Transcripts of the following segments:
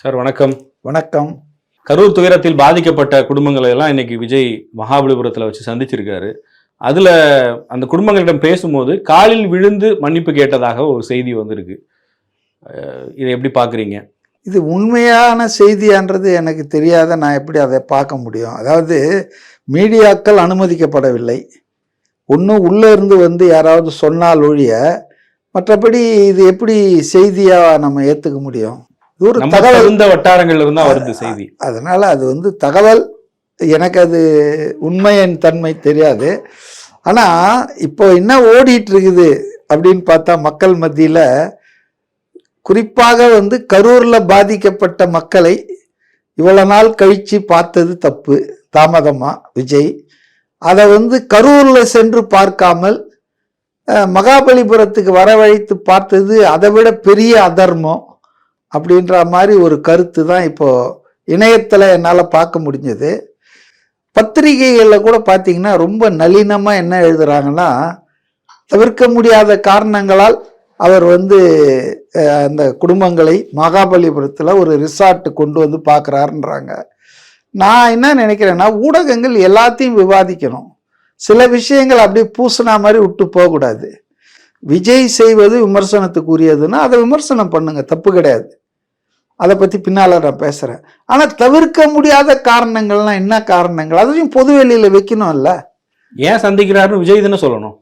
Sir வணக்கம். வணக்கம். கரூர் துயரத்தில் பாதிக்கப்பட்ட குடும்பங்களை எல்லாம் இன்னைக்கு விஜய் மகாபலிபுரத்தில் வச்சு சந்திச்சிருக்காரு. அதுல அந்த குடும்பங்களிடம் பேசும்போது காலில் விழுந்து மன்னிப்பு கேட்டதாக ஒரு செய்தி வந்திருக்கு. இதை எப்படி பாக்குறீங்க? இது உண்மையான செய்தியான்றது எனக்கு தெரியாத நான் எப்படி அதை பார்க்க முடியும். அதாவது மீடியாக்கள் அனுமதிக்கப்படவில்லை. ஒன்றும் உள்ளே இருந்து வந்து யாராவது சொன்னால் ஒழிய மற்றபடி இது எப்படி செய்தியாக நம்ம ஏற்றுக்க முடியும்? ஒரு தகவல் தகுந்த வட்டாரங்கள்ல இருந்தா வருது செய்தி. அதனால் அது வந்து தகவல் எனக்கு அது உண்மையின் தன்மை தெரியாது. ஆனால் இப்போ என்ன ஓடிட்டு இருக்குது அப்படின்னு பார்த்தா மக்கள் மத்தியில் குறிப்பாக வந்து கரூரில் பாதிக்கப்பட்ட மக்களை இவ்வளோ நாள் கழித்து பார்த்தது தப்பு தாமதமாக விஜய். அதை வந்து கரூரில் சென்று பார்க்காமல் மகாபலிபுரத்துக்கு வரவழைத்து பார்த்தது அதை விட பெரிய அதர்மம். அப்படின்ற மாதிரி ஒரு கருத்து தான் இப்போது இணையத்தில் என்னால் பார்க்க முடிஞ்சது. பத்திரிகைகளில் கூட பார்த்தீங்கன்னா ரொம்ப நளினமாக என்ன எழுதுறாங்கன்னா தவிர்க்க முடியாத காரணங்களால் அவர் வந்து அந்த குடும்பங்களை மகாபலிபுரத்தில் ஒரு ரிசார்ட் கொண்டு வந்து பார்க்குறாருன்றாங்க நான் என்ன நினைக்கிறேன்னா ஊடகங்கள் எல்லாத்தையும் விவாதிக்கணும். சில விஷயங்கள் அப்படியே பூசினா மாதிரி விட்டு போகக்கூடாது. விஜய் செய்வது விமர்சனத்துக்குரியதுன்னா அதை விமர்சனம் பண்ணுங்க தப்பு கிடையாது. அதை பற்றி பின்னால் நான் பேசுகிறேன் ஆனால் தவிர்க்க முடியாத காரணங்கள்லாம் என்ன காரணங்கள்? அதையும் பொது வெளியில் வைக்கணும் இல்லை ஏன் சந்திக்கிறாருன்னு விஜய் தானே சொல்லணும்.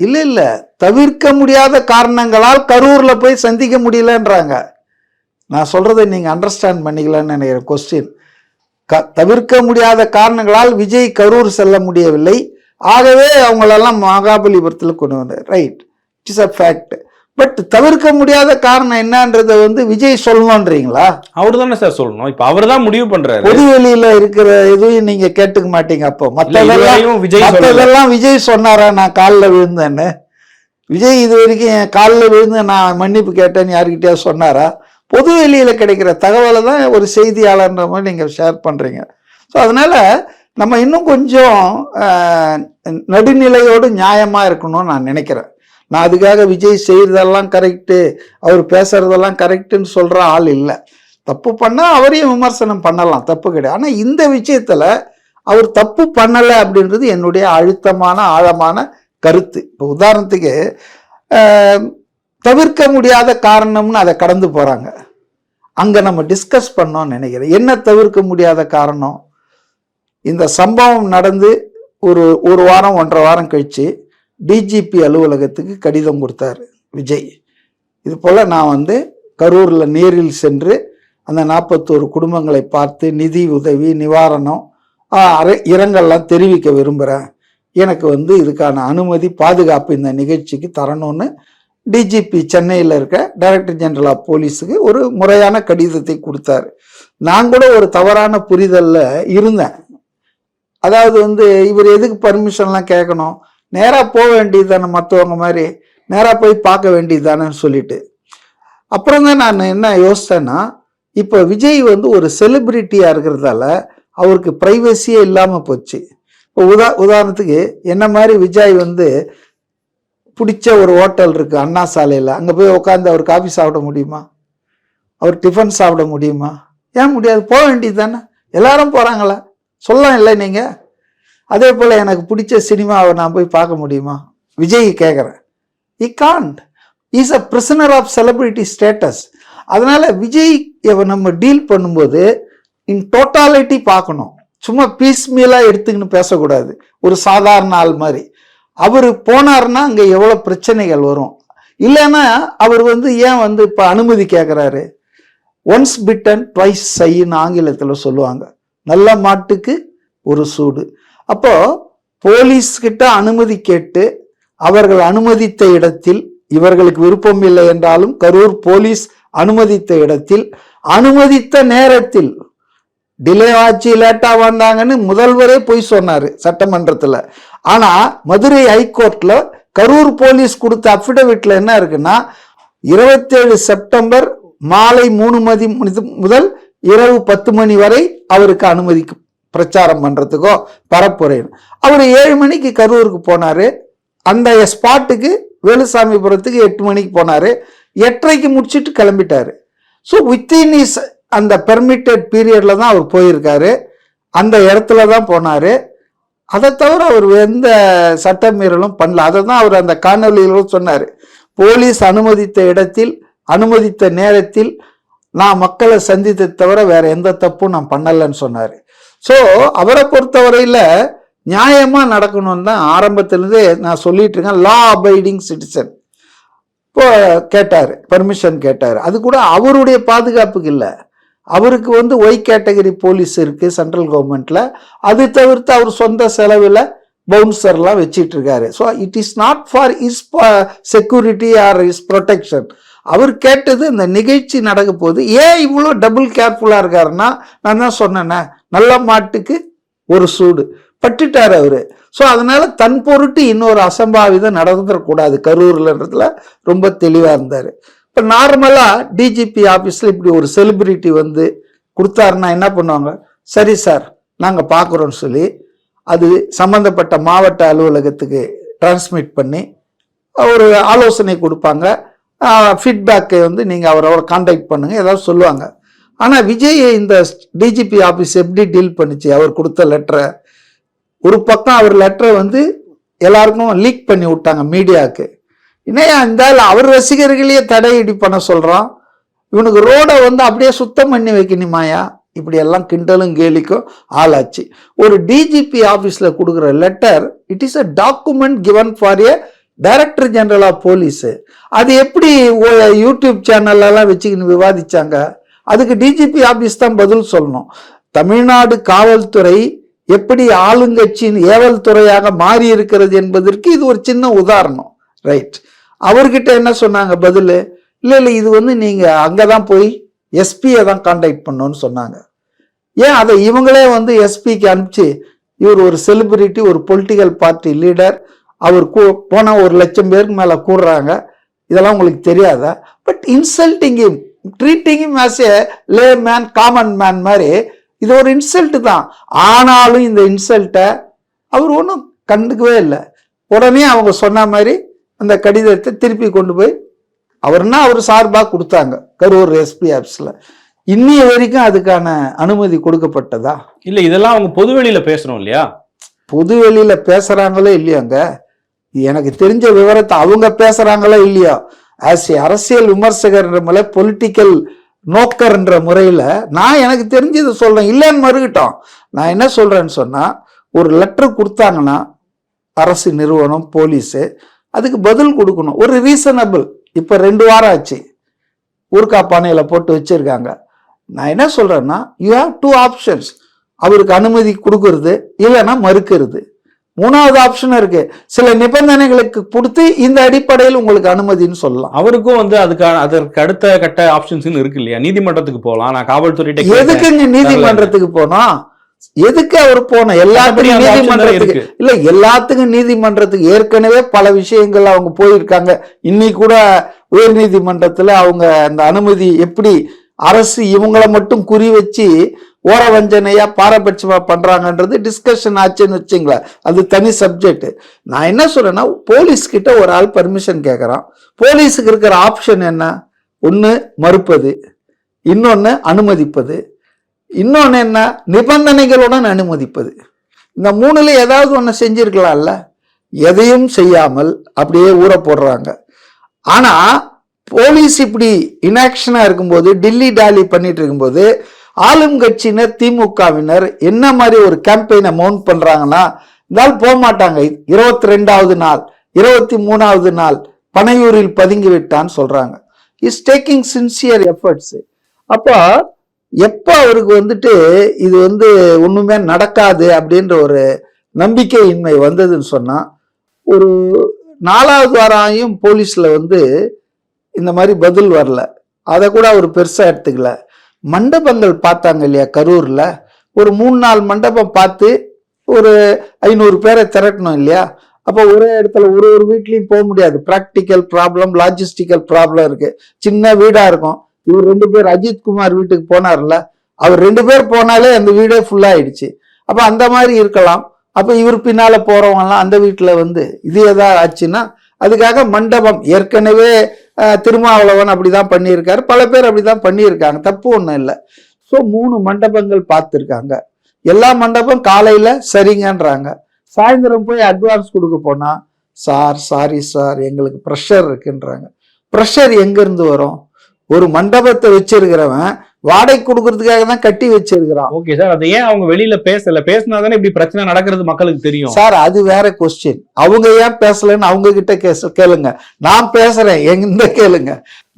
இல்லை இல்லை. தவிர்க்க முடியாத காரணங்களால் கரூரில் போய் சந்திக்க முடியலன்றாங்க. நான் சொல்கிறத நீங்கள் அண்டர்ஸ்டாண்ட் பண்ணிக்கலாம்னு நினைக்கிறேன் கொஸ்டின் க தவிர்க்க முடியாத காரணங்களால் விஜய் கரூர் செல்ல முடியவில்லை. ஆகவே அவங்களெல்லாம் மகாபலிபுரத்தில் கொண்டு வந்தார். Right it's a fact but தவிர்க்க முடியாத காரணம் என்னன்றதை வந்து விஜய் சொல்லணுன்றீங்களா அவரு தானே சார் சொல்லணும். இப்ப அவர் தான் முடிவு பண்றாரு. பொது வெளியில இருக்கிற எதுவும் நீங்க கேட்டுக்க மாட்டீங்க அப்போ. மற்றதெல்லாம் விஜய் மற்றதெல்லாம் விஜய் சொன்னாரா? நான் காலில் விழுந்தேன்னு. விஜய் இது வரைக்கும் என் காலில் விழுந்து நான் மன்னிப்பு கேட்டேன்னு யாருக்கிட்டயா சொன்னாரா? பொது வெளியில் கிடைக்கிற தகவலை தான் ஒரு செய்தியாளர்ன்ற மாதிரி நீங்கள் ஷேர் பண்ணுறீங்க ஸோ அதனால் நம்ம இன்னும் கொஞ்சம் நடுநிலையோடு நியாயமாக இருக்கணும்னு நான் நினைக்கிறேன். நான் அதுக்காக விஜய் செய்கிறதெல்லாம் கரெக்டு அவர் பேசுகிறதெல்லாம் கரெக்டுன்னு சொல்கிற ஆள் இல்லை. தப்பு பண்ணால் அவரையும் விமர்சனம் பண்ணலாம் தப்பு கிடையாது. ஆனால் இந்த விஷயத்தில் அவர் தப்பு பண்ணலை அப்படின்றது என்னுடைய அழுத்தமான ஆழமான கருத்து. இப்போ உதாரணத்துக்கு தவிர்க்க முடியாத காரணம்னு அதை கடந்து போகிறாங்க அங்கே நம்ம டிஸ்கஸ் பண்ணோம்னு நினைக்கிறேன். என்ன தவிர்க்க முடியாத காரணம்? இந்த சம்பவம் நடந்து ஒரு ஒரு வாரம் ஒன்றரை வாரம் கழித்து டிஜிபி அலுவலகத்துக்கு கடிதம் கொடுத்தாரு விஜய். இது போல் நான் வந்து கரூரில் நேரில் சென்று அந்த நாற்பத்தோரு குடும்பங்களை பார்த்து நிதி உதவி நிவாரணம் அரை- இரங்கல்லாம் தெரிவிக்க விரும்புகிறேன் எனக்கு வந்து இதுக்கான அனுமதி பாதுகாப்பு இந்த நிகழ்ச்சிக்கு தரணும்னு டிஜிபி சென்னையில் இருக்க டைரக்டர் ஜெனரல் ஆஃப் போலீஸுக்கு ஒரு முறையான கடிதத்தை கொடுத்தாரு. நான் கூட ஒரு தவறான புரிதலில் இருந்தேன். அதாவது வந்து இவர் எதுக்கு பர்மிஷன்லாம் கேட்கணும் நேராக போக வேண்டியது தானே மற்றவங்க மாதிரி? நேராக போய் பார்க்க வேண்டியது தானேன்னு சொல்லிட்டு. அப்புறம் தான் நான் என்ன யோசித்தேன்னா இப்போ விஜய் வந்து ஒரு செலிப்ரிட்டியாக இருக்கிறதால அவருக்கு ப்ரைவசியே இல்லாமல் போச்சு. இப்போ உதா உதாரணத்துக்கு என்ன மாதிரி விஜய் வந்து பிடிச்ச ஒரு ஹோட்டல் இருக்கு அண்ணா சாலையில். அங்கே போய் உட்காந்து அவர் காஃபி சாப்பிட முடியுமா? அவர் டிஃபன் சாப்பிட முடியுமா? ஏன் முடியாது? போக வேண்டியது தானே எல்லாரும் போகிறாங்களா சொல்லலாம் இல்லை நீங்கள் அதே போல் எனக்கு பிடிச்ச சினிமாவை நான் போய் பார்க்க முடியுமா? விஜய் கேட்குறேன் I can't is a prisoner of celebrity status அதனால் விஜய் நம்ம டீல் பண்ணும்போது இன் டோட்டாலிட்டி பார்க்கணும். சும்மா பீஸ் மீலாக எடுத்துக்கின்னு பேசக்கூடாது. ஒரு சாதாரண ஆள் மாதிரி. அவர் போனாருன்னா அங்கே எவ்வளோ பிரச்சனைகள் வரும். இல்லைன்னா அவர் வந்து ஏன் வந்து இப்போ அனுமதி கேட்குறாரு ஒன்ஸ் பிட்டன் ட்வைஸ் சைன்னு ஆங்கிலத்தில் சொல்லுவாங்க. நல்ல மாட்டுக்கு ஒரு சூடு. அப்போ போலீஸ் கிட்ட அனுமதி கேட்டு அவர்கள் அனுமதித்த இடத்தில் இவர்களுக்கு விருப்பம் இல்லை என்றாலும் கரூர் போலீஸ் அனுமதித்த இடத்தில் அனுமதித்த நேரத்தில் டிலே ஆச்சு லேட்டா வந்தாங்கன்னு முதல்வரே போய் சொன்னாரு சட்டமன்றத்துல. ஆனா மதுரை ஹைகோர்ட்ல கரூர் போலீஸ் கொடுத்த அபிடவிட்ல என்ன இருக்குன்னா இருபத்தேழு செப்டம்பர் மாலை மூணு மதி முதல் இரவு பத்து மணி வரை அவருக்கு அனுமதிக்கும். பிரச்சாரம் பண்ணுறதுக்கோ பரப்புரைன்னு அவர் ஏழு மணிக்கு கரூருக்கு போனார். அந்த ஸ்பாட்டுக்கு வேலுசாமிபுரத்துக்கு எட்டு மணிக்கு போனார். எட்டரைக்கு முடிச்சுட்டு கிளம்பிட்டார். ஸோ வித்தின் இஸ் அந்த பெர்மிட்டட் பீரியடில் தான் அவர் போயிருக்காரு. அந்த இடத்துல தான் போனார். அதை தவிர அவர் எந்த சட்ட மீறலும் பண்ணல. அதை தான் அவர் அந்த காணொலியிலும் சொன்னார். போலீஸ் அனுமதித்த இடத்தில் அனுமதித்த நேரத்தில் நான் மக்களை சந்தித்ததை தவிர வேற எந்த தப்பும் நான் பண்ணலைன்னு சொன்னார். ஸோ அவரை பொறுத்தவரையில் நியாயமாக நடக்கணும்னு தான் ஆரம்பத்திலிருந்தே நான் சொல்லிட்டு இருக்கேன். லா அபைடிங் சிட்டிசன் இப்போ கேட்டார் பர்மிஷன் கேட்டார். அது கூட அவருடைய பாதுகாப்புக்கு இல்லை. அவருக்கு வந்து ஒய் கேட்டகரி போலீஸ் இருக்குது சென்ட்ரல் கவர்மெண்ட்டில் அது தவிர்த்து அவர் சொந்த செலவில் பவுன்சர்லாம் வச்சிட்டு இருக்காரு. So it is not for is security or is protection அவர் கேட்டது இந்த நிகழ்ச்சி நடக்க போகுது. ஏன் இவ்வளோ டபுள் கேர்ஃபுல்லாக இருக்காருன்னா நான் தான் சொன்னேனே. நல்ல மாட்டுக்கு ஒரு சூடு. பட்டுட்டார் அவர். ஸோ அதனால தன் பொருட்டு இன்னொரு அசம்பாவிதம் நடந்துடக்கூடாது கரூர்லன்றதுல ரொம்ப தெளிவாக இருந்தார். இப்போ நார்மலாக டிஜிபி ஆஃபீஸில் இப்படி ஒரு செலிபிரிட்டி வந்து கொடுத்தாருன்னா என்ன பண்ணுவாங்க? சரி சார் நாங்கள் பார்க்குறோன்னு சொல்லி அது சம்மந்தப்பட்ட மாவட்ட அலுவலகத்துக்கு டிரான்ஸ்மிட் பண்ணி ஒரு ஆலோசனை கொடுப்பாங்க. ஃபீட்பேக்கை வந்து நீங்கள் அவரோட காண்டாக்ட் பண்ணுங்கள் ஏதாவது சொல்லுவாங்க. ஆனால் விஜய் இந்த டிஜிபி ஆஃபீஸ் எப்படி டீல் பண்ணுச்சு? அவர் கொடுத்த லெட்டரை ஒரு பக்கம் அவர் லெட்டரை வந்து எல்லாருக்கும் லீக் பண்ணி விட்டாங்க மீடியாவுக்கு. என்னையா இருந்தாலும் அவர் ரசிகர்களையே தடையடி பண்ண சொல்கிறான் இவனுக்கு ரோடை வந்து அப்படியே சுத்தம் பண்ணி வைக்கணுமாயா இப்படி எல்லாம் கிண்டலும் கேலிக்கும் ஆளாச்சு. ஒரு டிஜிபி ஆஃபீஸில் கொடுக்குற letter it is a document given for a director general of police அது எப்படி ஓ- யூடியூப் சேனல்லலாம் வச்சுக்கின்னு விவாதிச்சாங்க? அதுக்கு டிஜிபி ஆஃபீஸ் தான் பதில் சொல்லணும். தமிழ்நாடு காவல்துறை எப்படி ஆளுங்கட்சியின் ஏவல் துறையாக மாறி இருக்கிறது என்பதற்கு இது ஒரு சின்ன உதாரணம். ரைட் அவர்கிட்ட என்ன சொன்னாங்க பதில்? இல்லை இல்லை இது வந்து நீங்கள் அங்கே தான் போய் எஸ்பியை தான் காண்டாக்ட் பண்ணணும்னு சொன்னாங்க. ஏன் அதை இவங்களே வந்து எஸ்பிக்கு அனுப்பிச்சு இவர் ஒரு செலிபிரிட்டி ஒரு பொலிட்டிக்கல் பார்ட்டி லீடர் அவர் கூ போனால் ஒரு லட்சம் பேருக்கு மேலே கூடுறாங்க. இதெல்லாம் உங்களுக்கு தெரியாதா? But insulting him treating him as a lay man common man மாதிரி இது ஒரு இன்சல்ட் தான். ஆனாலும் இந்த இன்சல்ட்டை அவர் ஒன்றும் கண்டுக்கவே இல்லை. உடனே அவங்க சொன்ன மாதிரி அந்த கடிதத்தை திருப்பி கொண்டு போய் அவர்னா அவர் சார்பாக கொடுத்தாங்க கரூர் எஸ்பி ஆஃபீஸில் இன்னிய வரைக்கும் அதுக்கான அனுமதி கொடுக்கப்பட்டதா? இல்ல இதெல்லாம் அவங்க பொதுவெளியில பேசணும் இல்லையா? பொது வெளியில பேசுறாங்களோ இல்லையோங்க? எனக்கு தெரிஞ்ச விவரத்தை அவங்க பேசுறாங்களோ இல்லையோ? ஆஸ் ஏ அரசியல் விமர்சகர்ன்ற முறை பொலிட்டிக்கல் நோக்கர்ன்ற முறையில் நான் எனக்கு தெரிஞ்சதை சொல்கிறேன் இல்லைன்னு மறுகிட்டோம் நான் என்ன சொல்கிறேன்னு சொன்னால் ஒரு லெட்டர் கொடுத்தாங்கன்னா அரசு நிறுவனம் போலீஸு அதுக்கு பதில் கொடுக்கணும். ஒரு ரீசனபிள் இப்போ ரெண்டு வாரம் ஆச்சு. ஊர்கா பானையில் போட்டு வச்சுருக்காங்க. நான் என்ன சொல்கிறேன்னா யூ ஹாவ் டூ ஆப்ஷன்ஸ் அவருக்கு அனுமதி கொடுக்கறது இல்லைன்னா மறுக்கிறது. மூணாவது ஆப்ஷன் இருக்கு. சில நிபந்தனைகளுக்கு கொடுத்து இந்த அடிப்படையில் உங்களுக்கு அனுமதின்னு சொல்லலாம். அவருக்கும் வந்து அதுக்கான அதற்கு அடுத்த கட்ட ஆப்ஷன்ஸ் இருக்கு இல்லையா? நீதிமன்றத்துக்கு போகலாம். நான் காவல்துறை எதுக்குங்க நீதிமன்றத்துக்கு போனோம் எதுக்கு அவர் போனோம் எல்லாத்துக்கும் நீதிமன்றத்துக்கு. இல்ல எல்லாத்துக்கும் நீதிமன்றத்துக்கு ஏற்கனவே பல விஷயங்கள் அவங்க போயிருக்காங்க. இன்னைக்கு கூட உயர் நீதிமன்றத்துல அவங்க அந்த அனுமதி எப்படி அரசு இவங்கள மட்டும் குறி வச்சு ஓர வஞ்சனையா பாரபட்சமா பண்றாங்கன்றது டிஸ்கஷன் ஆச்சுன்னு வச்சுங்களேன். அது தனி சப்ஜெக்ட் நான் என்ன சொல்றேன்னா போலீஸ் கிட்ட ஒரு ஆள் பர்மிஷன் கேட்கறான் போலீஸுக்கு இருக்கிற ஆப்ஷன் என்ன? ஒன்று மறுப்பது. இன்னொன்று அனுமதிப்பது. இன்னொன்று என்ன? நிபந்தனைகளுடன் அனுமதிப்பது. இந்த மூணுல ஏதாவது ஒன்று செஞ்சிருக்கலாம்ல? எதையும் செய்யாமல் அப்படியே ஊற போடுறாங்க. ஆனால் போலீஸ் இப்படி இனாக்ஷனாக இருக்கும்போது டில்லி டாலி பண்ணிட்டு இருக்கும்போது ஆளும் கட்சியினர் திமுகவினர் என்ன மாதிரி ஒரு கேம்பெயினை மவுண்ட் பண்றாங்கன்னா இருந்தாலும் போக மாட்டாங்க இருபத்தி ரெண்டாவது நாள் இருபத்தி மூணாவது நாள் பனையூரில் பதுங்கி விட்டான்னு சொல்றாங்க. இஸ் டேக்கிங் சின்சியர் எஃபர்ட்ஸ் அப்போ எப்போ அவருக்கு வந்துட்டு இது வந்து ஒண்ணுமே நடக்காது அப்படின்ற ஒரு நம்பிக்கையின்மை வந்ததுன்னு சொன்னா ஒரு நாலாவது வாராயும் போலீஸ்ல வந்து இந்த மாதிரி பதில் வரல. அதை கூட அவர் பெருசா எடுத்துக்கல. மண்டபங்கள் பார்த்தாங்க இல்லையா கரூரில்? ஒரு மூணு நாலு மண்டபம் பார்த்து ஒரு ஐநூறு பேரை திரட்டணும் இல்லையா? அப்போ ஒரே இடத்துல ஒரு ஒரு வீட்லேயும் போக முடியாது. ப்ராக்டிக்கல் ப்ராப்ளம் லாஜிஸ்டிக்கல் ப்ராப்ளம் இருக்குது சின்ன வீடாக இருக்கும். இவர் ரெண்டு பேர் அஜித் குமார் வீட்டுக்கு போனார்ல. அவர் ரெண்டு பேர் போனாலே அந்த வீடே ஃபுல்லாகிடுச்சு அப்போ அந்த மாதிரி இருக்கலாம். அப்போ இவர் பின்னால் போகிறவங்கலாம் அந்த வீட்டில் வந்து இது எதா ஆச்சுன்னா அதுக்காக மண்டபம் ஏற்கனவே திருமாவளவன் திருமாவளவன் அப்படிதான் பண்ணியிருக்காரு. பல பேர் அப்படி தான் பண்ணியிருக்காங்க. தப்பு ஒன்றும் இல்லை. ஸோ மூணு மண்டபங்கள் பார்த்துருக்காங்க. எல்லா மண்டபம் காலையில் சரிங்கன்றாங்க. சாயந்தரம் போய் அட்வான்ஸ் கொடுக்க போனால் சார் சாரி சார் எங்களுக்கு ப்ரெஷர் இருக்குன்றாங்க. ப்ரெஷர் எங்கேருந்து வரும்? ஒரு மண்டபத்தை வச்சிருக்கிறவன் வாடகை கொடுக்கறதுக்காக தான் கட்டி வச்சிருக்கிறான். ஓகே சார் அதை ஏன் அவங்க வெளியில பேசல? பேசினா தானே இப்படி பிரச்சனை நடக்கிறது மக்களுக்கு தெரியும். சார் அது வேற கொஸ்டின் அவங்க ஏன் பேசலன்னு அவங்க கிட்ட கேச கேளுங்க. நான் பேசுறேன். எங்க கேளுங்க.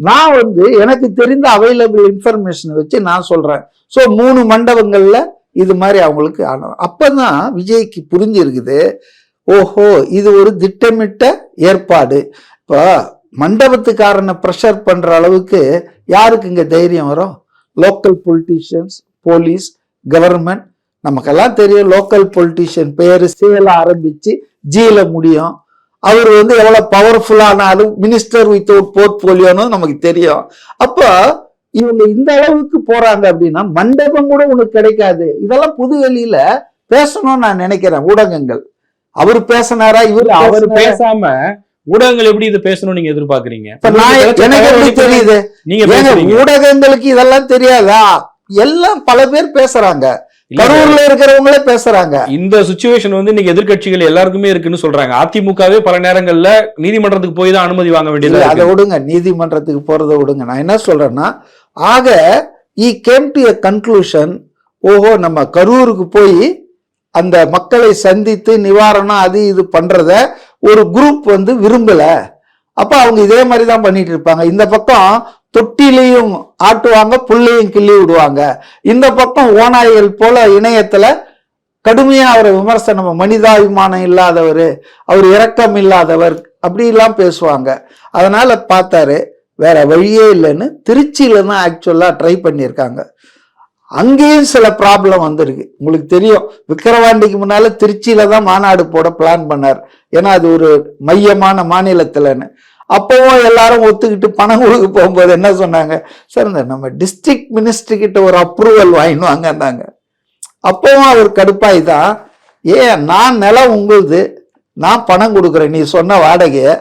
நான் வந்து எனக்கு தெரிந்த அவைலபிள் இன்ஃபர்மேஷன் வச்சு நான் சொல்றேன். ஸோ மூணு மண்டபங்கள்ல இது மாதிரி அவங்களுக்கு ஆனோம் அப்பதான் விஜய்க்கு புரிஞ்சிருக்குது. ஓஹோ இது ஒரு திட்டமிட்ட ஏற்பாடு. இப்போ மண்டபத்துக்காரனை ப்ரெஷர் பண்ற அளவுக்கு யாருக்கு இங்க தைரியம் வரும்? லோக்கல் பொலிட்டீஷியன்ஸ் போலீஸ் கவர்மெண்ட் நமக்கெல்லாம் தெரியும் லோக்கல் பொலிட்டீஷியன் பேரு சேல ஆரம்பிச்சு ஜில முடியும். அவர் வந்து எவ்வளவு பவர்ஃபுல்லானாலும் மினிஸ்டர் வித்தவுட் போர்ட்போலியோன்னு நமக்கு தெரியும். அப்போ இவங்க இந்த அளவுக்கு போறாங்க அப்படின்னா மண்டபம் கூட உனக்கு கிடைக்காது. இதெல்லாம் புது வெளியில பேசணும்னு நான் நினைக்கிறேன் ஊடகங்கள். அவர் பேசினாரா இவர் அவர்? பேசாம ஊடகங்கள் எப்படி இதை பேசணும்னு நீங்க எதிர்பார்க்கறீங்க? எனக்கு தெரியுது? நீங்க ஊடகங்களுக்கு இதெல்லாம் தெரியாதா? எல்லாம் பல பேர் பேசுறாங்க. கரூர்ல இருக்கிறவங்களே பேசுறாங்க. இந்த சுச்சுவேஷன் வந்து இன்னைக்கு எதிர்க்கட்சிகள் எல்லாருக்குமே இருக்குன்னு சொல்றாங்க. அதிமுகவே பல நேரங்கள்ல நீதிமன்றத்துக்கு போய் தான் அனுமதி வாங்க வேண்டியது அதை விடுங்க. நீதிமன்றத்துக்கு போறதை விடுங்க. நான் என்ன சொல்றேன்னா ஆக he came to a conclusion ஓஹோ நம்ம கரூருக்கு போய் அந்த மக்களை சந்தித்து நிவாரணம் அது இது பண்றத ஒரு குரூப் வந்து விரும்பல. அப்ப அவங்க இதே மாதிரி தான் பண்ணிட்டு இருப்பாங்க. இந்த பக்கம் தொட்டிலையும் ஆட்டுவாங்க புள்ளையும் கிள்ளி விடுவாங்க. இந்த பக்கம் ஓநாய்கள் போல இணையத்துல கடுமையா அவரை விமர்சனம் மனிதாபிமானம் இல்லாதவர் அவர் இரக்கம் இல்லாதவர் அப்படிலாம் பேசுவாங்க. அதனால பார்த்தாரு வேற வழியே இல்லைன்னு திருச்சியில தான் ஆக்சுவலா ட்ரை பண்ணியிருக்காங்க. அங்கேயும் சில ப்ராப்ளம் வந்திருக்கு. உங்களுக்கு தெரியும் விக்கிரவாண்டிக்கு முன்னால திருச்சியில தான் மாநாடு போட பிளான் பண்ணார். ஏன்னா அது ஒரு மையமான மாநிலத்துலன்னு அப்பவும் எல்லாரும் ஒத்துக்கிட்டு பணம் கொடுக்க போகும்போது என்ன சொன்னாங்க? சார் இந்த நம்ம டிஸ்ட்ரிக்ட் மினிஸ்டர் கிட்ட ஒரு அப்ரூவல் வாங்கினு வாங்கன்னாங்க. அப்பவும் அவர் கடுப்பாய் தான் ஏன் நான் நிலம் உங்களுது நான் பணம் கொடுக்குறேன் நீ சொன்ன வாடகையை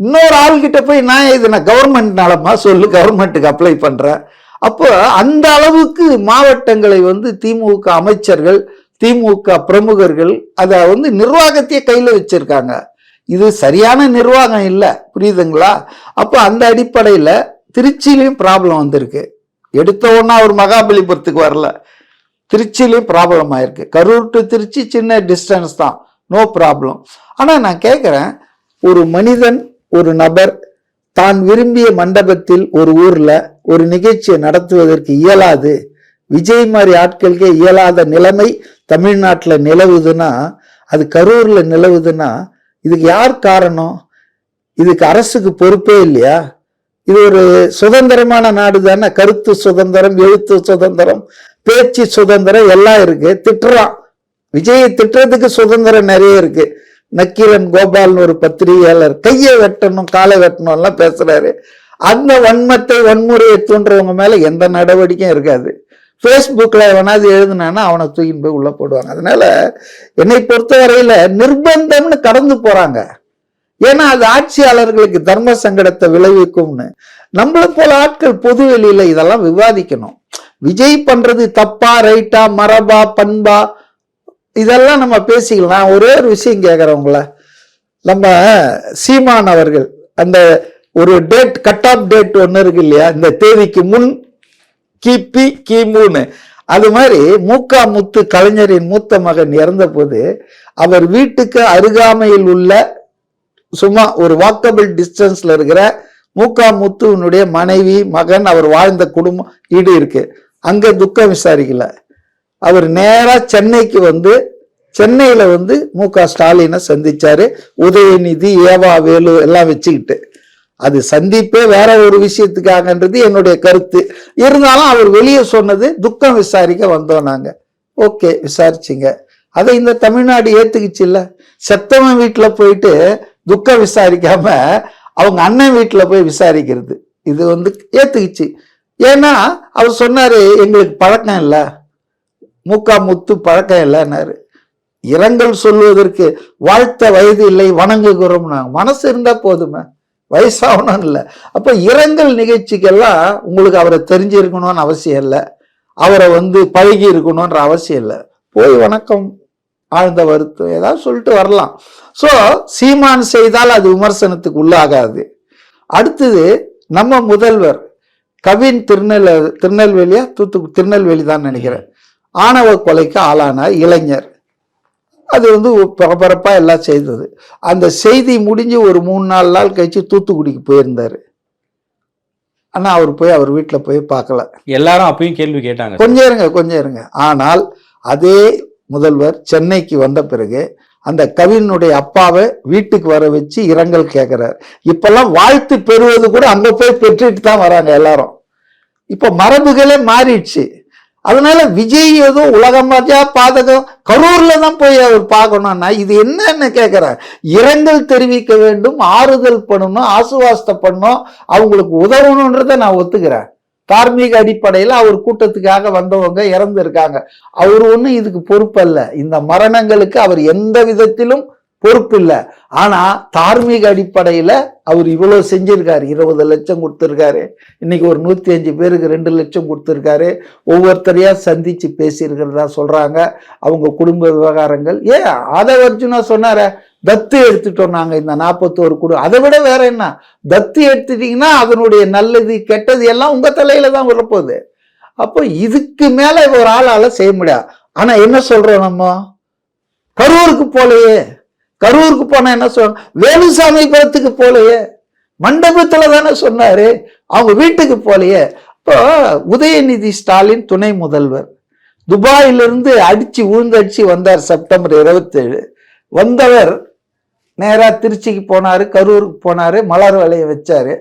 இன்னொரு ஆள்கிட்ட போய் நான் இது நான் கவர்மெண்ட் நிலமா சொல்லு கவர்மெண்ட்டுக்கு அப்ளை பண்ணுறேன் அப்போ அந்த அளவுக்கு மாவட்டங்களை வந்து திமுக அமைச்சர்கள் திமுக பிரமுகர்கள் அதை வந்து நிர்வாகத்தையே கையில் வச்சிருக்காங்க. இது சரியான நிர்வாகம் இல்லை. புரியுதுங்களா? அப்போ அந்த அடிப்படையில் திருச்சியிலையும் ப்ராப்ளம் வந்திருக்கு. எடுத்த உடனே அவர் மகாபலிபுரத்துக்கு வரல. திருச்சியிலையும் ப்ராப்ளம் ஆயிருக்கு. கரூர் டு திருச்சி சின்ன டிஸ்டன்ஸ் தான். நோ ப்ராப்ளம் ஆனால் நான் கேட்குறேன் ஒரு மனிதன் ஒரு நபர் தான் விரும்பிய மண்டபத்தில் ஒரு ஊரில் ஒரு நிகழ்ச்சியை நடத்துவதற்கு இயலாது. விஜய் மாதிரி ஆட்களுக்கே இயலாத நிலைமை தமிழ்நாட்டில் நிலவுதுன்னா அது கரூரில் நிலவுதுன்னா இதுக்கு யார் காரணம்? இதுக்கு அரசுக்கு பொறுப்பே இல்லையா? இது ஒரு சுதந்திரமான நாடு தானே. கருத்து சுதந்திரம் எழுத்து சுதந்திரம் பேச்சு சுதந்திரம் எல்லாம் இருக்கு. திட்டுறான். விஜயை திட்டுறதுக்கு சுதந்திரம் நிறைய இருக்கு. நக்கீரன் கோபால்னு ஒரு பத்திரிகையாளர் கையை வெட்டணும் காலை வெட்டணும் எல்லாம் பேசுறாரு. அந்த வன்மத்தை வன்முறையை தூண்டுறவங்க மேலே எந்த நடவடிக்கையும் இருக்காது. ஃபேஸ்புக்கில் எவனாவது எழுதுனானா அவனை தூக்கின்னு போய் உள்ள போடுவாங்க. அதனால் என்னை பொறுத்தவரையில் நிர்பந்தம்னு கடந்து போகிறாங்க ஏன்னா அது ஆட்சியாளர்களுக்கு தர்ம சங்கடத்தை விளைவிக்கும்னு. நம்மளை போல ஆட்கள் பொது வெளியில இதெல்லாம் விவாதிக்கணும். விஜய் பண்றது தப்பா ரைட்டா மரபா பண்பா? இதெல்லாம் நம்ம பேசிக்கலாம். ஒரே ஒரு விஷயம் கேட்குறவங்கள நம்ம சீமான் அவர்கள் அந்த ஒரு டேட் கட் ஆஃப் டேட் ஒன்று இருக்கு இல்லையா? இந்த தேதிக்கு முன் கிபி கிமுன்னு. அது மாதிரி மூக்கா முத்து கலைஞரின் மூத்த மகன் இறந்தபோது அவர் வீட்டுக்கு அருகாமையில் உள்ள சும்மா ஒரு வாக்கபிள் டிஸ்டன்ஸ்ல இருக்கிற மூக்கா முத்துவனுடைய மனைவி மகன் அவர் வாழ்ந்த குடும்பம் ஈடு இருக்கு. அங்க துக்கம் விசாரிக்கல. அவர் நேரா சென்னைக்கு வந்து சென்னையில வந்து மு க ஸ்டாலினை சந்திச்சாரு. உதயநிதி ஏவா வேலு எல்லாம் வச்சுக்கிட்டு. அது சந்திப்பே வேற ஒரு விஷயத்துக்காகன்றது என்னுடைய கருத்து. இருந்தாலும் அவர் வெளியே சொன்னது துக்கம் விசாரிக்க வந்தோம் நாங்க. ஓகே விசாரிச்சிங்க. அதை இந்த தமிழ்நாடு ஏத்துக்குச்சு இல்ல? செத்தவன் வீட்டுல போயிட்டு துக்கம் விசாரிக்காம அவங்க அண்ணன் வீட்டுல போய் விசாரிக்கிறது. இது வந்து ஏத்துக்குச்சு. ஏன்னா அவர் சொன்னாரு எங்களுக்கு பழக்கம் இல்லை. மூக்கா முத்து பழக்கம் இல்லைன்னாரு. இரங்கல் சொல்லுவதற்கு வாழ்த்த வயது இல்லை வணங்குகிறோம்னா நாங்கள் மனசு இருந்தா போதுமே. வயசாகணும் இல்லை. அப்போ இரங்கல் நிகழ்ச்சிக்கெல்லாம் உங்களுக்கு அவரை தெரிஞ்சிருக்கணும்னு அவசியம் இல்லை. அவரை வந்து பழகி இருக்கணுன்ற அவசியம் இல்லை. போய் வணக்கம் ஆழ்ந்த வருத்தம் ஏதாவது சொல்லிட்டு வரலாம். ஸோ சீமான் செய்தால் அது விமர்சனத்துக்கு உள்ளாகாது. அடுத்தது நம்ம முதல்வர் கவின் திருநெல் திருநெல்வேலியா? தூத்து திருநெல்வேலி தான் நினைக்கிறேன். ஆணவ கொலைக்கு ஆளான இளைஞர். அது வந்து பரபரப்பா எல்லாம் செய்தது. அந்த செய்தி முடிஞ்சு ஒரு மூணு நாலு நாள் கழிச்சு தூத்துக்குடிக்கு போயிருந்தாரு. ஆனா அவர் போய் அவர் வீட்டில் போய் பார்க்கல. எல்லாரும் அப்பயும் கேள்வி கேட்டாங்க கொஞ்சம் இருங்க கொஞ்சம் இருங்க. ஆனால் அதே முதல்வர் சென்னைக்கு வந்த பிறகு அந்த கவினுடைய அப்பாவை வீட்டுக்கு வர வச்சு இரங்கல் கேட்கிறார் இப்பெல்லாம் வாழ்த்து பெறுவது கூட அங்க போய் பெற்றுட்டு தான் வராங்க எல்லாரும். இப்ப மரபுகளே மாறிடுச்சு. அதனால விஜய் ஏதோ உலகமாஜா பாதகம் கரூர்ல தான் போய் அவர் பார்க்கணும்னா இது என்னன்னு கேட்கிறேன் இரங்கல் தெரிவிக்க வேண்டும் ஆறுதல் பண்ணணும் ஆசுவாசத்தை பண்ணணும் அவங்களுக்கு உதவணுன்றதை நான் ஒத்துக்கிறேன். தார்மீக அடிப்படையில் அவர் கூட்டத்துக்காக வந்தவங்க இறந்துருக்காங்க. அவர் ஒன்றும் இதுக்கு பொறுப்பல்ல. இந்த மரணங்களுக்கு அவர் எந்த விதத்திலும் பொறுப்பு இல்லை ஆனா தார்மீக அடிப்படையில அவர் இவ்வளவு செஞ்சிருக்காரு. இருபது லட்சம் கொடுத்துருக்காரு. இன்னைக்கு ஒரு நூத்தி அஞ்சு பேருக்கு ரெண்டு லட்சம் கொடுத்துருக்காரு. ஒவ்வொருத்தரையா சந்திச்சு பேசியிருக்கிறதா சொல்றாங்க. அவங்க குடும்ப விவகாரங்கள். ஏன் அதை அர்ஜுனா சொன்னார தத்து எடுத்துட்டோம் நாங்க இந்த நாற்பத்தோரு குடு. அதை விட வேற என்ன? தத்து எடுத்துட்டீங்கன்னா அதனுடைய நல்லது கெட்டது எல்லாம் உங்க தலையில தான் வரப்போகுது. அப்போ இதுக்கு மேல ஒரு ஆளால செய்ய முடியாது. ஆனா என்ன சொல்றோம் நம்ம? கரூருக்கு போலையே. கரூருக்கு போனா என்ன சொல்ற வேலுசாமி படத்துக்கு போலையே மண்டபத்துல தானே சொன்னாரு அவங்க வீட்டுக்கு போலையே. இப்போ உதயநிதி ஸ்டாலின் துணை முதல்வர். துபாயிலிருந்து அடிச்சு உழுந்தடிச்சு வந்தார் செப்டம்பர் இருபத்தேழு. வந்தவர் நேராக திருச்சிக்கு போனார் கரூருக்கு போனாரு மலர் வலையை வச்சார்.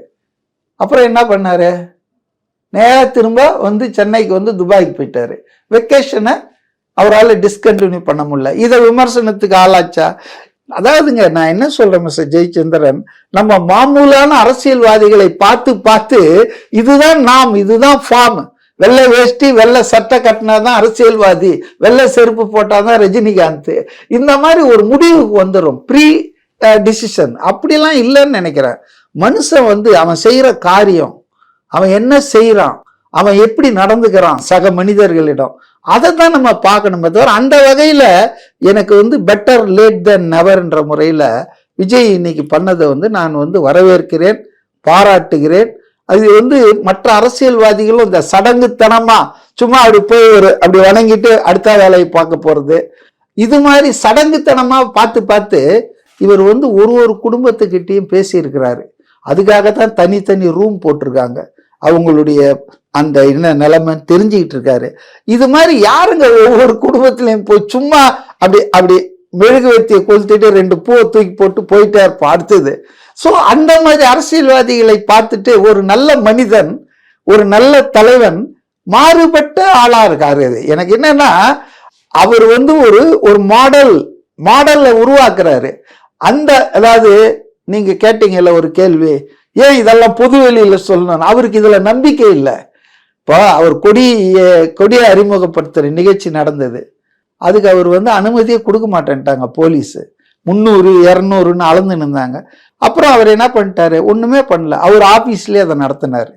அப்புறம் என்ன பண்ணார்? நேராக திரும்ப வந்து சென்னைக்கு வந்து துபாய்க்கு போயிட்டார். வெக்கேஷனை அவரால் டிஸ்கண்டினியூ பண்ண முடியல. இதை விமர்சனத்துக்கு ஆளாச்சா? அதாவதுங்க நான் என்ன சொல்றேன் மிஸ்டர் ஜெயச்சந்திரன்? நம்ம மாமூலான அரசியல்வாதிகளை பார்த்து பார்த்து இதுதான் நாம் இதுதான் ஃபார்ம் வெள்ளை வேஷ்டி வெள்ளை சட்டை கட்டினா தான் அரசியல்வாதி வெள்ளை செருப்பு போட்டாதான் ரஜினிகாந்த். இந்த மாதிரி ஒரு முடிவுக்கு வந்துடும் ப்ரீ டிசிஷன் அப்படிலாம் இல்லைன்னு நினைக்கிறேன். மனுஷன் வந்து அவன் செய்கிற காரியம் அவன் என்ன செய்கிறான் அவன் எப்படி நடந்துக்கிறான் சக மனிதர்களிடம். அதை தான் நம்ம பார்க்கணுமே தவிர அந்த வகையில் எனக்கு வந்து பெட்டர் லேட் தென் நெவர்ன்ற முறையில் விஜய் இன்னைக்கு பண்ணதை வந்து நான் வந்து வரவேற்கிறேன் பாராட்டுகிறேன். அது வந்து மற்ற அரசியல்வாதிகளும் இந்த சடங்குத்தனமாக சும்மா அப்படி போய் ஒரு அப்படி வணங்கிட்டு அடுத்த வேலையை பார்க்க போகிறது இது மாதிரி சடங்குத்தனமாக பார்த்து பார்த்து இவர் வந்து ஒரு ஒரு குடும்பத்துக்கிட்டேயும் பேசியிருக்கிறாரு. அதுக்காகத்தான் தனித்தனி ரூம் போட்டிருக்காங்க. அவங்களுடைய அந்த என்ன நிலைமை தெரிஞ்சுக்கிட்டு இருக்காரு. இது மாதிரி யாருங்க ஒவ்வொரு குடும்பத்திலையும் போய் சும்மா அப்படி அப்படி மெழுகுவர்த்தியை கொளுத்திட்டு ரெண்டு பூவை தூக்கி போட்டு போயிட்டே இருப்போம் அடுத்தது. ஸோ அந்த மாதிரி அரசியல்வாதிகளை பார்த்துட்டு ஒரு நல்ல மனிதன் ஒரு நல்ல தலைவன் மாறுபட்ட ஆளா இருக்காரு இது எனக்கு என்னன்னா அவர் வந்து ஒரு ஒரு மாடல் மாடல்ல உருவாக்குறாரு. அந்த அதாவது நீங்க கேட்டீங்கல்ல ஒரு கேள்வி ஏன் இதெல்லாம் பொது வெளியில சொல்லணும் அவருக்கு இதுல நம்பிக்கை இல்லை. இப்போ அவர் கொடி கொடியை அறிமுகப்படுத்துற நிகழ்ச்சி நடந்தது. அதுக்கு அவர் வந்து அனுமதியே கொடுக்க மாட்டேன்ட்டாங்க போலீஸு. முந்நூறு இரநூறுன்னு அளந்து நின்றாங்க அப்புறம் அவர் என்ன பண்ணிட்டாரு? ஒன்றுமே பண்ணல. அவர் ஆஃபீஸ்லேயே அதை நடத்தினார்.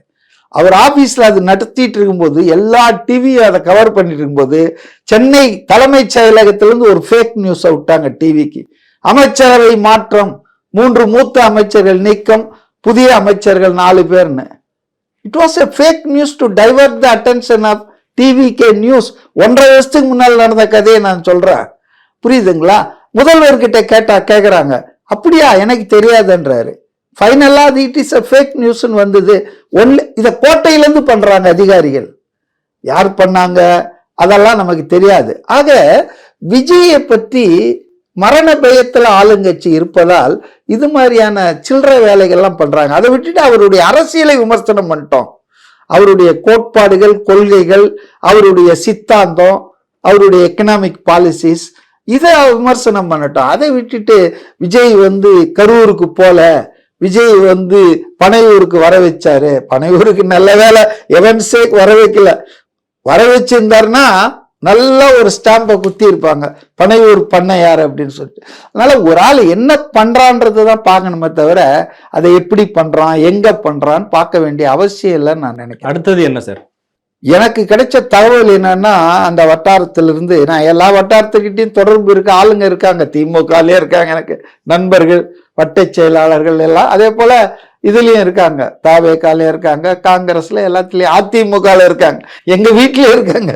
அவர் ஆஃபீஸில் அது நடத்திட்டு இருக்கும்போது எல்லா டிவியும் அதை கவர் பண்ணிட்டு இருக்கும்போது சென்னை தலைமைச் செயலகத்திலேருந்து ஒரு ஃபேக் நியூஸ் விட்டாங்க டிவிக்கு. அமைச்சரவை மாற்றம் மூன்று மூத்த அமைச்சர்கள் நீக்கம் புதிய அமைச்சர்கள் நாலு பேர்னு. It was a fake news to divert the attention of TV K news ஒன்றரை வருஷத்துக்கு முன்னால் நடந்த கதையை நான் சொல்கிறேன் புரியுதுங்களா? முதல்வர்கிட்ட கேட்டா கேட்குறாங்க அப்படியா? எனக்கு தெரியாதுன்றாரு. ஃபைனலாக அது இட் இஸ் அ ஃபேக் நியூஸ்னு வந்தது. ஒன்லி இதை கோட்டையிலேருந்து பண்ணுறாங்க அதிகாரிகள். யார் பண்ணாங்க? அதெல்லாம் நமக்கு தெரியாது. ஆக விஜயை பற்றி மரண பயத்தில் ஆளுங்கட்சி இருப்பதால் இது மாதிரியான சில்லற வேலைகள்லாம் பண்ணுறாங்க அதை விட்டுட்டு அவருடைய அரசியலை விமர்சனம் பண்ணிட்டோம். அவருடைய கோட்பாடுகள் கொள்கைகள் அவருடைய சித்தாந்தம் அவருடைய எக்கனாமிக் பாலிசிஸ் இதை விமர்சனம் பண்ணட்டும். அதை விட்டுட்டு விஜய் வந்து கரூருக்கு போல விஜய் வந்து பனையூருக்கு வர வச்சாரு. பனையூருக்கு நல்ல வேலை எவன்ஸே வர வைக்கல. வர வச்சிருந்தாருன்னா நல்ல ஒரு ஸ்டாம்பை குத்தி இருப்பாங்க. பனையூர் பண்ணையார் அப்படின்னு சொல்லிட்டு. அதனால ஒரு ஆள் என்ன பண்றான்றதை தான் பார்க்கணுமே தவிர அதை எப்படி பண்றான் எங்க பண்றான்னு பார்க்க வேண்டிய அவசியம் இல்லைன்னு நான் நினைக்கிறேன். அடுத்தது என்ன சார்? எனக்கு கிடைச்ச தகவல் என்னன்னா அந்த வட்டாரத்திலிருந்து நான் எல்லா வட்டாரத்துக்கிட்டையும் தொடர்பு இருக்க ஆளுங்க இருக்காங்க. திமுகலயே இருக்காங்க எனக்கு நண்பர்கள் வட்டை செயலாளர்கள் எல்லாம். அதே போல இதுலயும் இருக்காங்க. தாவேக்கால இருக்காங்க காங்கிரஸ்ல எல்லாத்துலயும் அதிமுகல இருக்காங்க. எங்க வீட்லயும் இருக்காங்க.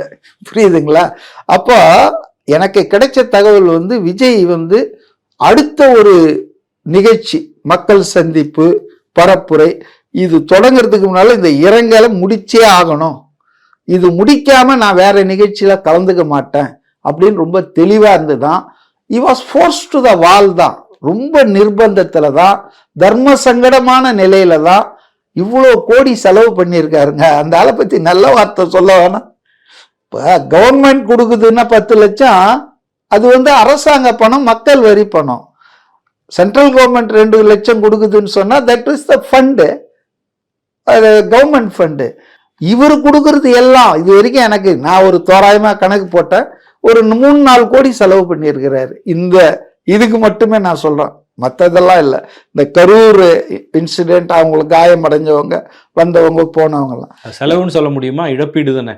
புரியுதுங்களா? அப்போ எனக்கு கிடைச்ச தகவல் வந்து விஜய் வந்து அடுத்த ஒரு நிகழ்ச்சி மக்கள் சந்திப்பு பரப்புரை இது தொடங்குறதுக்கு முன்னால இந்த இரங்கலை முடிச்சே ஆகணும். இது முடிக்காம நான் வேற நிகழ்ச்சியில கலந்துக்க மாட்டேன் அப்படின்னு ரொம்ப தெளிவா இருந்துதான். He was forced to the wall தான். ரொம்ப நிர்பந்தத்துல தான் தர்ம சங்கடமான நிலையில தான் இவ்வளோ கோடி செலவு பண்ணியிருக்காருங்க. அந்த ஆளை பத்தி நல்ல வார்த்தை சொல்ல வேணாம். இப்போ கவர்மெண்ட் கொடுக்குதுன்னா பத்து லட்சம் அது வந்து அரசாங்க பணம் மக்கள் வரி பணம். சென்ட்ரல் கவர்மெண்ட் ரெண்டு லட்சம் கொடுக்குதுன்னு சொன்னால் தட் இஸ் த ஃபண்டு அது கவர்மெண்ட் ஃபண்டு இவர் கொடுக்கறது எல்லாம் இது வரைக்கும் எனக்கு நான் ஒரு தோராயமாக கணக்கு போட்டேன் ஒரு மூணு நாலு கோடி செலவு பண்ணியிருக்கிறாரு. இந்த இதுக்கு மட்டுமே நான் சொல்றேன். மற்றதெல்லாம் இல்லை. இந்த கரூர் இன்சிடென்ட் அவங்களுக்கு காயமடைஞ்சவங்க வந்தவங்க போனவங்கலாம். செலவுன்னு சொல்ல முடியுமா? இழப்பீடு தானே.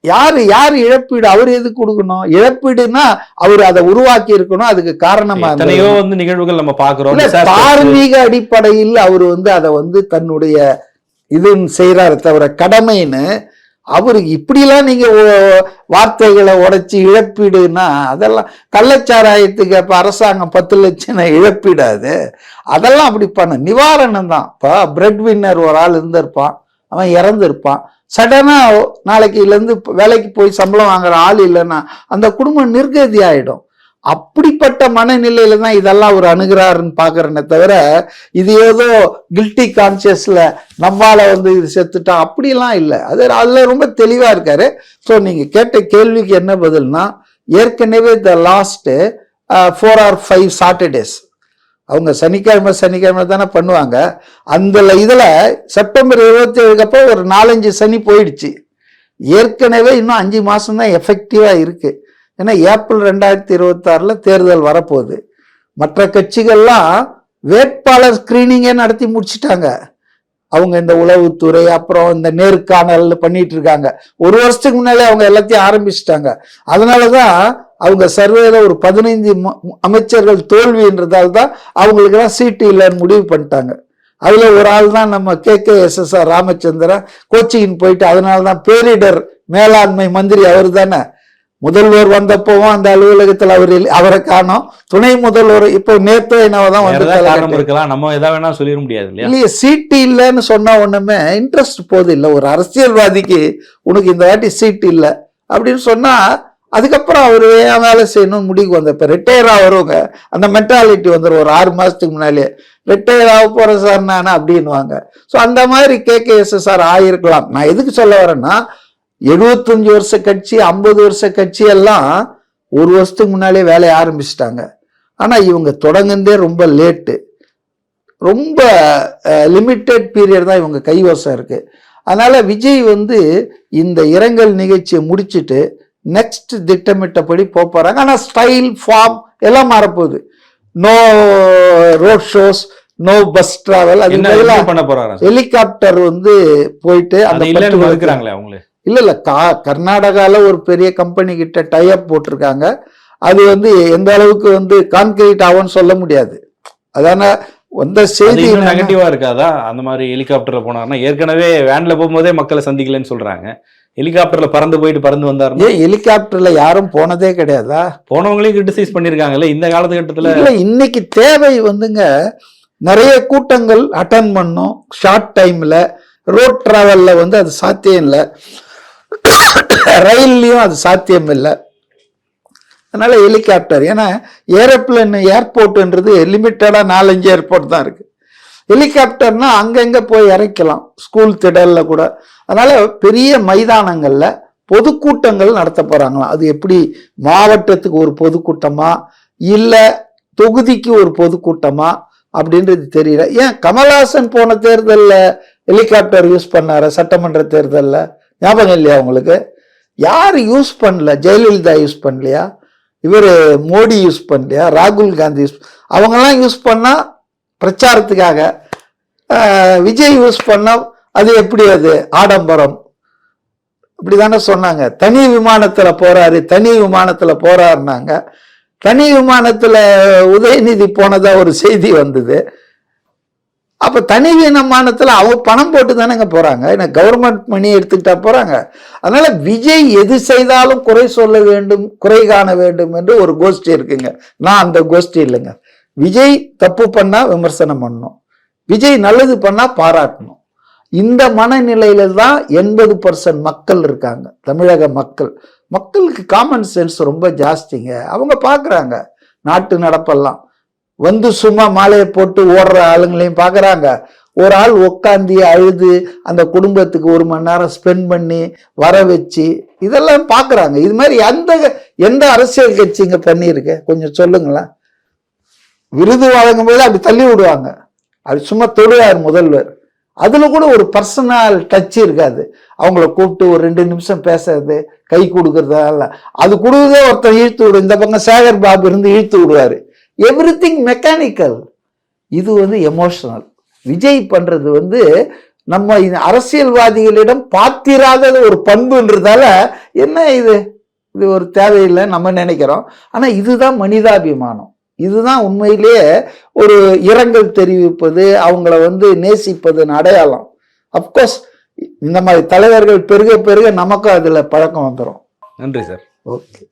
யாரு யாரு இழப்பீடு? அவர் எது கொடுக்கணும்? இழப்பீடுனா அவர் அதை உருவாக்கி இருக்கணும். அதுக்கு காரணமா எத்தனையோ. வந்து நிகழ்வுகள் நம்ம பாக்குறோம். தார்மீக அடிப்படையில் அவர் வந்து அதை வந்து தன்னுடைய இது செய்யறாரு தவிர கடமைன்னு அவருக்கு இப்படிலாம் நீங்கள் வார்த்தைகளை உடைச்சி இழப்பீடுன்னா அதெல்லாம் கள்ளச்சாராயத்துக்கு இப்போ அரசாங்கம் பத்து லட்சம் இழப்பீடாது. அதெல்லாம் அப்படி பண்ண. நிவாரணம் தான். இப்போ பிரெட் வின்னர் ஒரு ஆள் இருந்திருப்பான். அவன் இறந்துருப்பான். சடனாக நாளைக்கு இருந்து வேலைக்கு போய் சம்பளம் வாங்குற ஆள் இல்லைன்னா அந்த குடும்பம் நிர்கதி ஆகிடும் அப்படிப்பட்ட மனநிலையில தான் இதெல்லாம் அவர் அணுகிறாருன்னு பாக்குறேனே தவிர இது ஏதோ கில்ட்டி கான்சியஸ்ல நம்மால வந்து இது செத்துட்டா அப்படிலாம் இல்லை. அது அதுல ரொம்ப தெளிவா இருக்காரு. ஸோ நீங்க கேட்ட கேள்விக்கு என்ன பதில்னா ஏற்கனவே the last four or five Saturdays அவங்க சனிக்கிழமை சனிக்கிழமை தானே பண்ணுவாங்க. அந்த இதில் செப்டம்பர் இருபத்தி ஏழுக்கு அப்புறம் ஒரு நாலஞ்சு சனி போயிடுச்சு. ஏற்கனவே இன்னும் அஞ்சு மாதம் தான் எஃபெக்டிவாக இருக்குது ஏன்னா ஏப்ரல் ரெண்டாயிரத்தி இருபத்தாறில் தேர்தல் வரப்போகுது. மற்ற கட்சிகள்லாம் வேட்பாளர் ஸ்கிரீனிங்கே நடத்தி முடிச்சிட்டாங்க. அவங்க இந்த உளவுத்துறை அப்புறம் இந்த நேர்காணல் பண்ணிட்டு இருக்காங்க. ஒரு வருஷத்துக்கு முன்னாலே அவங்க எல்லாத்தையும் ஆரம்பிச்சிட்டாங்க. அதனாலதான் அவங்க சர்வேல ஒரு பதினைந்து அமைச்சர்கள் தோல்வின்றதால தான் அவங்களுக்கு தான் சீட்டு இல்லைன்னு முடிவு பண்ணிட்டாங்க. அதில் ஒரு ஆள் தான் நம்ம K K S S R Ramachandran. Coaching போயிட்டு அதனால தான் பேரிடர் மேலாண்மை மந்திரி அவர் தானே. முதல்வர் வந்தப்பவும் அந்த அலுவலகத்தில் அவர் அவரை காணோம். துணை முதல்வர் இப்போ நேத்தோ என்னவோ வேற வந்து. இருக்கலாம். நம்ம எதா வேணா சொல்லிட முடியாது இல்லையா? சீட்டு இல்லைன்னு சொன்ன உடனே இன்ட்ரெஸ்ட் போகுது இல்லை. ஒரு அரசியல்வாதிக்கு உனக்கு இந்த வாட்டி சீட்டு இல்லை அப்படின்னு சொன்னா அதுக்கப்புறம் அவர் ஏன் வேலை செய்யணும்? முடிவுக்கு வந்த இப்போ ரிட்டையர் ஆகிறவங்க அந்த மென்டாலிட்டி வந்துடும் ஒரு ஆறு மாசத்துக்கு முன்னாலே ரிட்டையர் ஆக போற சார் நான் அப்படின்னுவாங்க ஸோ அந்த மாதிரி கேகேஎஸ்எஸ்ஆர் ஆயிருக்கலாம். நான் எதுக்கு சொல்ல வரேன்னா எழுபத்தஞ்சு வருஷ கட்சி ஐம்பது வருஷ கட்சி எல்லாம் ஒரு வருஷத்துக்கு முன்னாலே வேலையை ஆரம்பிச்சிட்டாங்க. ஆனா இவங்க தொடங்குனதே ரொம்ப லேட்டு. ரொம்ப லிமிட்டெட் பீரியட் தான் இவங்க கைவசம் இருக்கு. அதனால விஜய் வந்து இந்த இரங்கல் நிகழ்ச்சியை முடிச்சிட்டு நெக்ஸ்ட் திட்டமிட்டபடி போக போறாங்க. ஆனா ஸ்டைல் ஃபார்ம் எல்லாம் மாறப்போகுது. No road shows no bus travel அது பண்ண சார்? ஹெலிகாப்டர் வந்து போயிட்டு அந்த மறுக்கிறாங்களே அவங்களே. இல்ல இல்ல கா கர்நாடகால ஒரு பெரிய கம்பெனி கிட்ட டைப் போட்டிருக்காங்க. அது வந்து எந்த அளவுக்கு வந்து கான்கிரீட் ஆகும்னு சொல்ல முடியாது. அதான வந்த செய்தி நெகட்டிவா இருக்காதா? அந்த மாதிரி ஹெலிகாப்டர்ல போனாருன்னா ஏற்கனவே வேன்ல போகும்போதே மக்களை சந்திக்கலன்னு சொல்றாங்க. ஹெலிகாப்டர்ல பறந்து போயிட்டு பறந்து வந்தாருன்னா ஏன் ஹெலிகாப்டர்ல யாரும் போனதே கிடையாதா? போனவங்களையும் கிரிட்டிசைஸ் பண்ணிருக்காங்கல்ல இந்த காலகட்டத்துல இல்ல இன்னைக்கு தேவை வந்துங்க நிறைய கூட்டங்கள் அட்டன் பண்ணும் ஷார்ட் டைம்ல ரோட் டிராவல்ல வந்து அது சாத்தியம் இல்லை. ரயில்லையும் அது சாத்தியம் இல்லை அதனால் ஹெலிகாப்டர். ஏன்னா ஏரோப்ளேன் ஏர்போர்ட்டுன்றது லிமிட்டடாக நாலஞ்சு ஏர்போர்ட் தான் இருக்குது ஹெலிகாப்டர்னா அங்கங்கே போய் இறக்கலாம். ஸ்கூல் திடலில் கூட. அதனால் பெரிய மைதானங்களில் பொதுக்கூட்டங்கள் நடத்த போகிறாங்களாம் அது எப்படி மாவட்டத்துக்கு ஒரு பொதுக்கூட்டமா? இல்லை தொகுதிக்கு ஒரு பொதுக்கூட்டமா? அப்படின்றது தெரியல. ஏன் கமல்ஹாசன் போன தேர்தலில் ஹெலிகாப்டர் யூஸ் பண்ணாரு? சட்டமன்ற தேர்தலில்? ஞாபகம் இல்லையா உங்களுக்கு? யார் யூஸ் பண்ணல? ஜெயலலிதா யூஸ் பண்ணலையா? இவர் மோடி யூஸ் பண்ணலையா? ராகுல் காந்தி யூஸ் அவங்கெல்லாம் யூஸ் பண்ணால் பிரச்சாரத்துக்காக விஜய் யூஸ் பண்ணால் அது எப்படி அது? ஆடம்பரம். இப்படிதானே சொன்னாங்க. தனி விமானத்தில் போகிறாரு தனி விமானத்தில் போகிறாருனாங்க தனி விமானத்தில் உதயநிதி போனதாக ஒரு செய்தி வந்தது. அப்போ தனி விமானத்துல அவங்க பணம் போட்டு தானேங்க போகிறாங்க என்ன கவர்மெண்ட் மணி எடுத்துக்கிட்டா போகிறாங்க அதனால் விஜய் எது செய்தாலும் குறை சொல்ல வேண்டும் குறை காண வேண்டும் என்று ஒரு கோஷ்டி இருக்குங்க. நான் அந்த கோஷ்டி இல்லைங்க. விஜய் தப்பு பண்ணால் விமர்சனம் பண்ணணும் விஜய் நல்லது பண்ணால் பாராட்டணும். இந்த மனநிலையில தான் எண்பது பர்சன்ட் மக்கள் இருக்காங்க. தமிழக மக்கள். மக்களுக்கு காமன் சென்ஸ் ரொம்ப ஜாஸ்திங்க. அவங்க பார்க்குறாங்க நாட்டு நடப்பெல்லாம். வந்து சும்மா மாலையை போட்டு ஓடுற ஆளுங்களையும் பார்க்குறாங்க. ஒரு ஆள் உட்காந்து அழுது அந்த குடும்பத்துக்கு ஒரு மணி நேரம் ஸ்பெண்ட் பண்ணி வர வச்சு இதெல்லாம் பார்க்குறாங்க. இது மாதிரி எந்த எந்த அரசியல் கட்சி இங்கே பண்ணியிருக்கு? கொஞ்சம் சொல்லுங்களேன். விருது வழங்கும்போது அப்படி தள்ளி விடுவாங்க. அது சும்மா தொடுவார் முதல்வர். அதில் கூட ஒரு பர்சனல் டச் இருக்காது. அவங்கள கூப்பிட்டு ஒரு ரெண்டு நிமிஷம் பேசுறது கை கொடுக்கறதெல்லாம் அது கொடுக்குறதே ஒருத்தர் இழுத்து விடும் இந்த பக்கம் சேகர் பாபு இருந்து இழுத்து விடுவாரு. எவ்ரி திங் மெக்கானிக்கல் இது வந்து எமோஷனல் விஜய் பண்றது வந்து நம்ம அரசியல்வாதிகளிடம் பார்த்திராத ஒரு பண்புன்றதால என்ன இது? இது ஒரு தேவையில்லை நம்ம நினைக்கிறோம். ஆனா இதுதான் மனிதாபிமானம். இதுதான் உண்மையிலேயே ஒரு இரங்கல் தெரிவிப்பது அவங்கள வந்து நேசிப்பதன் அடையாளம். அப்கோர்ஸ் இந்த மாதிரி தலைவர்கள் பெருக பெருக நமக்கும் அதுல பழக்கம் வந்துடும் நன்றி சார். ஓகே